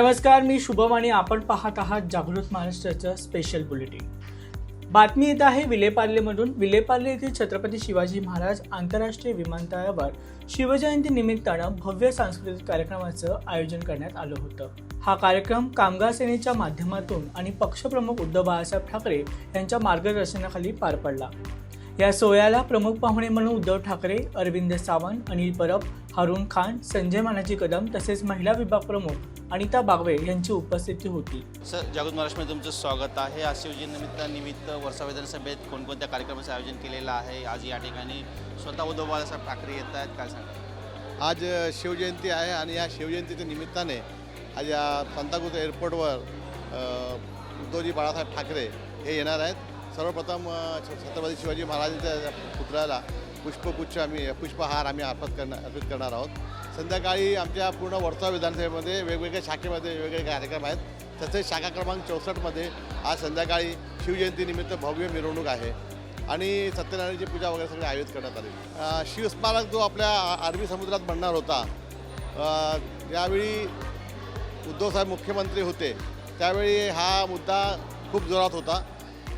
नमस्कार मी शुभम आणि आपण पाहत आहात जागृत महाराष्ट्राचं स्पेशल बुलेटिन बातमी येत आहे विलेपार्लेमधून. विलेपार्ले येथील छत्रपती शिवाजी महाराज आंतरराष्ट्रीय विमानतळावर शिवजयंती निमित्तानं भव्य सांस्कृतिक कार्यक्रमाचं आयोजन करण्यात आलं होतं. हा कार्यक्रम कामगार सेनेच्या माध्यमातून आणि पक्षप्रमुख उद्धव बाळासाहेब ठाकरे यांच्या मार्गदर्शनाखाली पार पडला. या सोहळ्याला प्रमुख पाहुणे म्हणून उद्धव ठाकरे अरविंद सावंत अनिल परब हारून खान संजय मानाजी कदम तसेच महिला विभाग प्रमुख अनिता बागवे यांची उपस्थिती होती. सर जागृत महाराष्ट्रामध्ये तुमचं स्वागत आहे. आज शिवजयंती निमित्त वर्षा विधानसभेत कोणकोणत्या कार्यक्रमाचं आयोजन केलेलं आहे? आज या ठिकाणी स्वतः उद्धव बाळासाहेब ठाकरे येत आहेत. काय सांगा आज शिवजयंती आहे आणि या शिवजयंतीच्या निमित्ताने आज या सांताक्रूज एअरपोर्टवर उद्धवजी बाळासाहेब ठाकरे हे येणार आहेत. सर्वप्रथम छ- छत्रपती शिवाजी महाराजांच्या पुतळ्याला पुष्पगुच्छ आम्ही पुष्पहार आम्ही अर्पण करणार अर्पित करणार आहोत. संध्याकाळी आमच्या पूर्ण वर्धा विधानसभेमध्ये वेगवेगळ्या शाखेमध्ये वेगवेगळे कार्यक्रम आहेत. तसेच शाखा क्रमांक चौसष्टमध्ये आज संध्याकाळी शिवजयंतीनिमित्त भव्य मिरवणूक आहे आणि सत्यनारायणची पूजा वगैरे सगळे आयोजित करण्यात आली. शिवस्मारक जो आपल्या अरबी समुद्रात बनणार होता यावेळी उद्धवसाहेब मुख्यमंत्री होते. त्यावेळी हा मुद्दा खूप जोरात होता.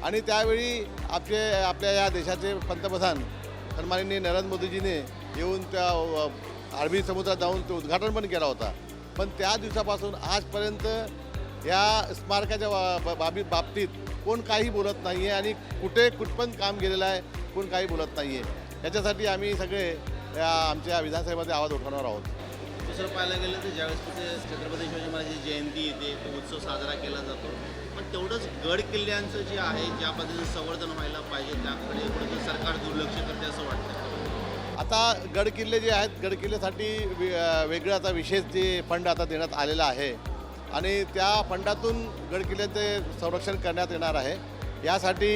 आणि त्यावेळी आपले आपल्या या देशाचे पंतप्रधान सन्माननीय नरेंद्र मोदीजीने येऊन त्या अरबी समुद्रात जाऊन ते उद्घाटन पण केला होता. पण त्या दिवसापासून आजपर्यंत या स्मारकाच्या बा- बा- बाबी बाबतीत कोण काही बोलत नाही आहे आणि कुठे कुठपण काम गेलेलं आहे कोण काही बोलत नाही आहे याच्यासाठी आम्ही सगळे या आमच्या विधानसभेमध्ये आवाज उठवणार आहोत. दुसरं पाहायला गेलं तर ज्यावेळेस तिथे छत्रपती शिवाजी महाराजांची जयंती येते तो उत्सव साजरा केला जातो. पण तेवढंच गड किल्ल्यांचं जे आहे ज्या पद्धतीने संवर्धन व्हायला पाहिजे त्याकडे कुठेतरी सरकार दुर्लक्ष करते असं वाटतं आता गडकिल्ले जे आहेत गडकिल्ल्यासाठी वे- वेगळं आता विशेष जे फंड आता देण्यात आलेला आहे आणि त्या फंडातून गडकिल्ल्याचे संरक्षण करण्यात येणार आहे. यासाठी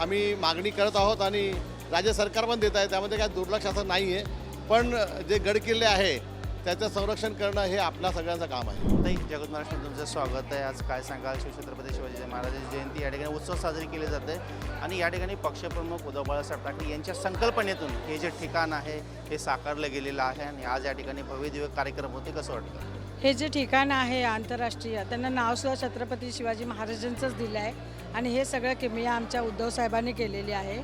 आम्ही मागणी करत आहोत आणि राज्य सरकार पण देत आहे त्यामध्ये काय दुर्लक्ष असं नाही आहे पण जे गडकिल्ले आहे त्याचं संरक्षण करणं हे आपल्या सगळ्यांचं काम आहे. ताई जगत महाराष्ट्रात तुमचं स्वागत आहे. आज काय सांगाल? शिवछत्रपती शिवाजी महाराजांची जयंती या ठिकाणी उत्सव साजरी केले जाते. आणि या ठिकाणी पक्षप्रमुख उद्धव बाळासाहेब ठाकरे यांच्या संकल्पनेतून हे जे ठिकाण आहे हे साकारलं गेलेलं आहे. आणि आज या ठिकाणी भव्य दिव्य कार्यक्रम होते. कसं वाटतं? हे जे ठिकाण आहे आंतरराष्ट्रीय त्यांना नावसुद्धा छत्रपती शिवाजी महाराजांचंच दिलं आहे आणि हे सगळं किमया आमच्या उद्धव साहेबांनी केलेली आहे.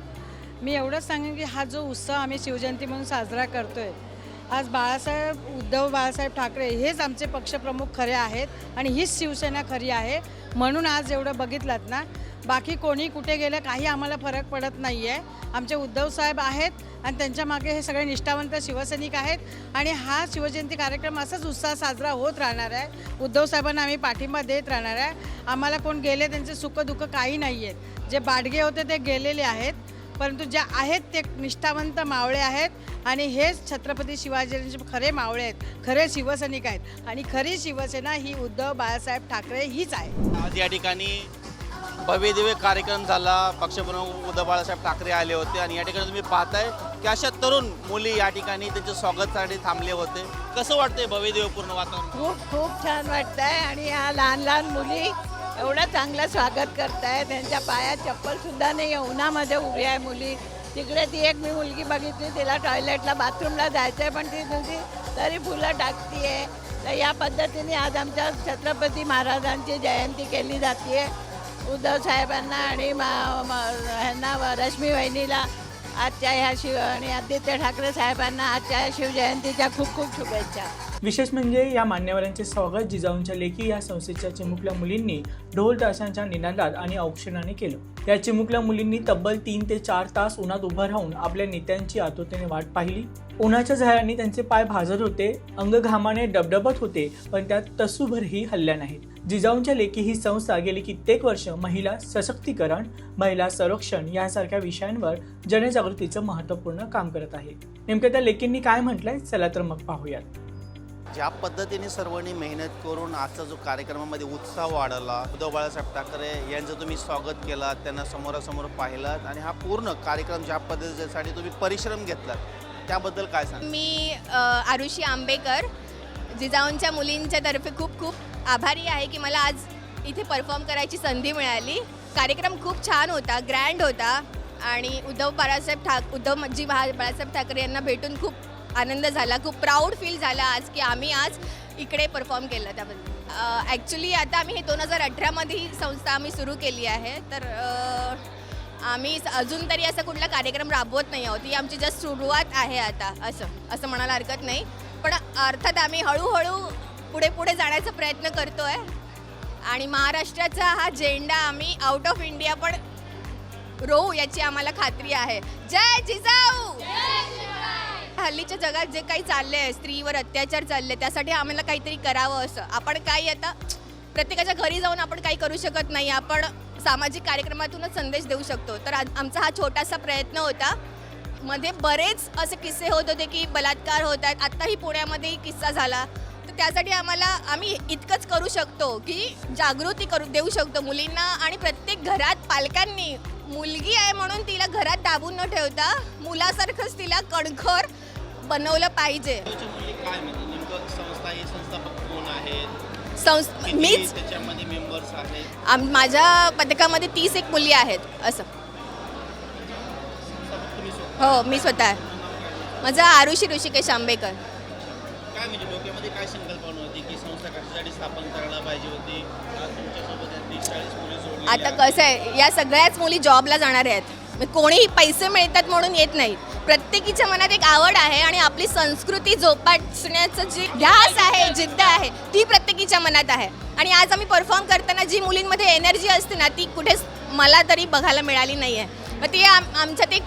मी एवढंच सांगेन की हा जो उत्सव आम्ही शिवजयंती म्हणून साजरा करतो आहे आज बाळासाहेब उद्धव बाळासाहेब ठाकरे हेच आमचे पक्षप्रमुख खरे आहेत आणि हीच शिवसेना खरी आहे. म्हणून आज एवढं बघितलात ना बाकी कोणी कुठे गेलं काही आम्हाला फरक पडत नाही आहे आमचे उद्धव साहेब आहेत आणि त्यांच्या मागे हे सगळे निष्ठावंत शिवसैनिक आहेत आणि हा शिवजयंती कार्यक्रम असाच उत्साह साजरा होत राहणार आहे. उद्धव साहेबांना आम्ही पाठिंबा देत राहणार आहे. आम्हाला कोण गेले त्यांचे सुखदुःख काही नाही आहेत जे बाडगे होते ते गेलेले आहेत. परंतु जे आहेत ते निष्ठावंत मावळे आहेत आणि हेच छत्रपती शिवाजीचे खरे मावळे आहेत खरे शिवसैनिक आहेत आणि खरी शिवसेना ही उद्धव बाळासाहेब ठाकरे हीच आहे. आज या ठिकाणी भव्य दिव्य कार्यक्रम झाला. पक्षप्रमुख उद्धव बाळासाहेब ठाकरे आले होते आणि या ठिकाणी तुम्ही पाहताय की अशा तरुण मुली या ठिकाणी त्यांच्या स्वागतासाठी थांबले होते. कसं वाटतंय भव्य दिव्य पूर्ण वातावरण? खूप खूप छान वाटत आहे आणि ह्या लहान लहान मुली एवढं चांगलं स्वागत करताय. त्यांच्या पायात चप्पल सुद्धा नाही आहे उन्हामध्ये उभी आहे मुली. तिकडे ती एक मी मुलगी बघितली. तिला टॉयलेटला बाथरूमला जायचं आहे पण ती तुझी तरी फुलं टाकते आहे तर या पद्धतीने आज आमच्या छत्रपती महाराजांची जयंती केली जाते उद्धव साहेबांना आणि मा- ह्यांना रश्मी वहिनीला आजच्या ह्या शिव आणि आदित्य ठाकरे साहेबांना आजच्या शिवजयंतीच्या खूप खूप शुभेच्छा. विशेष म्हणजे या मान्यवरांचे स्वागत जिजाऊंच्या लेखी या संस्थेच्या चिमुकल्या मुलींनी ढोल ताशांच्या निनादात आणि औक्षणाने केलं. या चिमुकल्या मुलींनी तब्बल तीन ते चार तास उन्हात उभं राहून आपल्या नेत्यांची आतुरतेने वाट पाहिली. उन्हाच्या झाडांनी त्यांचे पाय भाजत होते अंग घामाने डबडबत होते पण त्यात तसूभरही हल्ल्या नाहीत. जिजाऊंच्या लेखी ही संस्था गेली कित्येक वर्ष महिला सशक्तीकरण महिला संरक्षण यासारख्या विषयांवर जनजागृतीचं महत्त्वपूर्ण काम करत आहे. नेमक्या त्या लेकींनी काय म्हटलंय? चला तर मग पाहूयात. ज्या पद्धतीने सर्वांनी मेहनत करून आजचा जो कार्यक्रमामध्ये उत्साह वाढवला उद्धव बाळासाहेब ठाकरे यांचं तुम्ही स्वागत केलात त्यांना समोरासमोर पाहिलात आणि हा पूर्ण कार्यक्रम ज्या पद्धतीसाठी तुम्ही परिश्रम घेतलात त्याबद्दल काय सांग मी आरुषी आंबेकर जिजाऊंच्या मुलींच्या तर्फे खूप खूप आभारी आहे की मला आज इथे परफॉर्म करायची संधी मिळाली. कार्यक्रम खूप छान होता ग्रँड होता आणि उद्धव बाळासाहेब ठाक उद्धवजी बा बाळासाहेब ठाकरे यांना भेटून खूप आनंद झाला. खूप प्राऊड फील झाला आज की आम्ही आज इकडे परफॉर्म केलं त्याबद्दल. ॲक्च्युली आता आम्ही हे दोन हजार अठरामध्ये ही संस्था आम्ही सुरू केली आहे. तर आम्ही अजून तरी असा कुठला कार्यक्रम राबवत नाही आहोत. ही आमची जस्ट सुरुवात आहे आता. असं असं म्हणायला हरकत नाही. पण अर्थात आम्ही हळूहळू पुढे पुढे जाण्याचा प्रयत्न करतो आहे आणि महाराष्ट्राचा हा झेंडा आम्ही आउट ऑफ इंडिया पण रोहू याची आम्हाला खात्री आहे. जय जिजाऊ! हल्लीच्या जगात जे काही चाललं आहे स्त्रीवर अत्याचार चालले त्यासाठी आम्हाला काहीतरी करावं असं. आपण काही आता प्रत्येकाच्या घरी जाऊन आपण काही करू शकत नाही. आपण सामाजिक कार्यक्रमातूनच संदेश देऊ शकतो. तर आज आमचा हा छोटासा प्रयत्न होता. मध्ये बरेच असे किस्से होत होते की बलात्कार होत आहेत. आत्ताही पुण्यामध्येही किस्सा झाला. तर त्यासाठी आम्हाला आम्ही इतकंच करू शकतो की जागृती करू देऊ शकतो. मुलींना आणि प्रत्येक घरात पालकांनी मुलगी आहे म्हणून तिला घरात दाबून न ठेवता मुलासारखंच तिला कणखर बनवलं पाहिजे. म्हणजे संस्था संस् मीच त्याच्यामध्ये आम माझ्या पथकामध्ये तीस एक मुली आहेत असं. हो मी स्वतः. आहे माझं आरुषी ऋषिकेश आंबेकर काय म्हणजे डोक्यामध्ये काय संकल्पना होती की संस्था कशासाठी स्थापन करायला पाहिजे होती? आज तुमच्यासोबत या तीस चाळीस मुली जोडलेल्या आता. कसं आहे या सगळ्याच मुली जॉबला जाणार आहेत. कोणीही पैसे मिळतात म्हणून येत नाही. प्रत्येकीच्या मनात एक आवड आहे आणि आपली संस्कृती जोपासण्याचं जी ध्यास आहे जिद्द आहे ती प्रत्येकीच्या मनात आहे. आणि आज आम्ही परफॉर्म करताना जी मुलींमध्ये एनर्जी असते ना ती कुठेच मला तरी बघायला मिळाली नाही आहे मग ती आम आमच्यात एक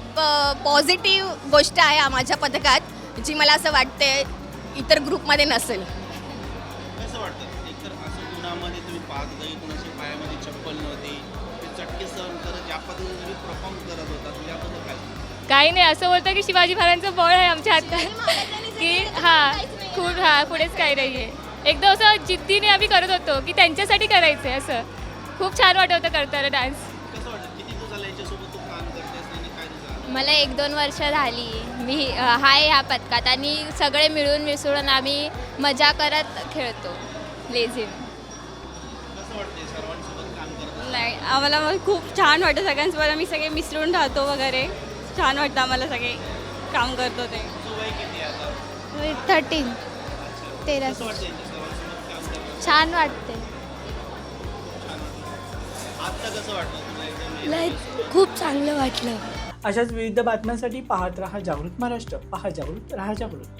पॉझिटिव्ह गोष्ट आहे माझ्या पथकात जी मला असं वाटते इतर ग्रुपमध्ये नसेल. कसं वाटतं? एकतर असं कुणामध्ये तुम्ही पाहत होता कुणाच्या पायामध्ये चप्पल नव्हती. चटके सहन करत ज्या पद्धतीने तुम्ही परफॉर्म करत होता. त्याबद्दल काय? काही नाही असं बोलतं की शिवाजी महाराजांचं बळ आहे आमच्या हातात. की हां खूप हां पुढेच काही नाही आहे एकदम असं जिद्दीने आम्ही करत होतो की त्यांच्यासाठी करायचं आहे असं. खूप छान वाटत होतं करताना डान्स कसं वाटतं किती तू झाला याच्यासोबत तू काम करतेस आणि काय तुझं मला एक दोन वर्ष झाली. मी अ, आहे ह्या पथकात आणि सगळे मिळून मिसळून आम्ही मजा करत खेळतो. लेझिम. कसं वाटते सर्वांसोबत नाही. आम्हाला मग खूप छान वाटतं सगळ्यांसोबत आम्ही सगळे मिसळून राहतो वगैरे. छान वाटतं आम्हाला सगळे काम करतो ते. थर्टीन तेरा. छान वाटते. आत्ता कसं वाटतं तुला एकदम खूप चांगलं वाटलं. अशाच विविध बातम्यांसाठी पाहत रहा जागृत महाराष्ट्र. पहा जागृत रहा जागृत.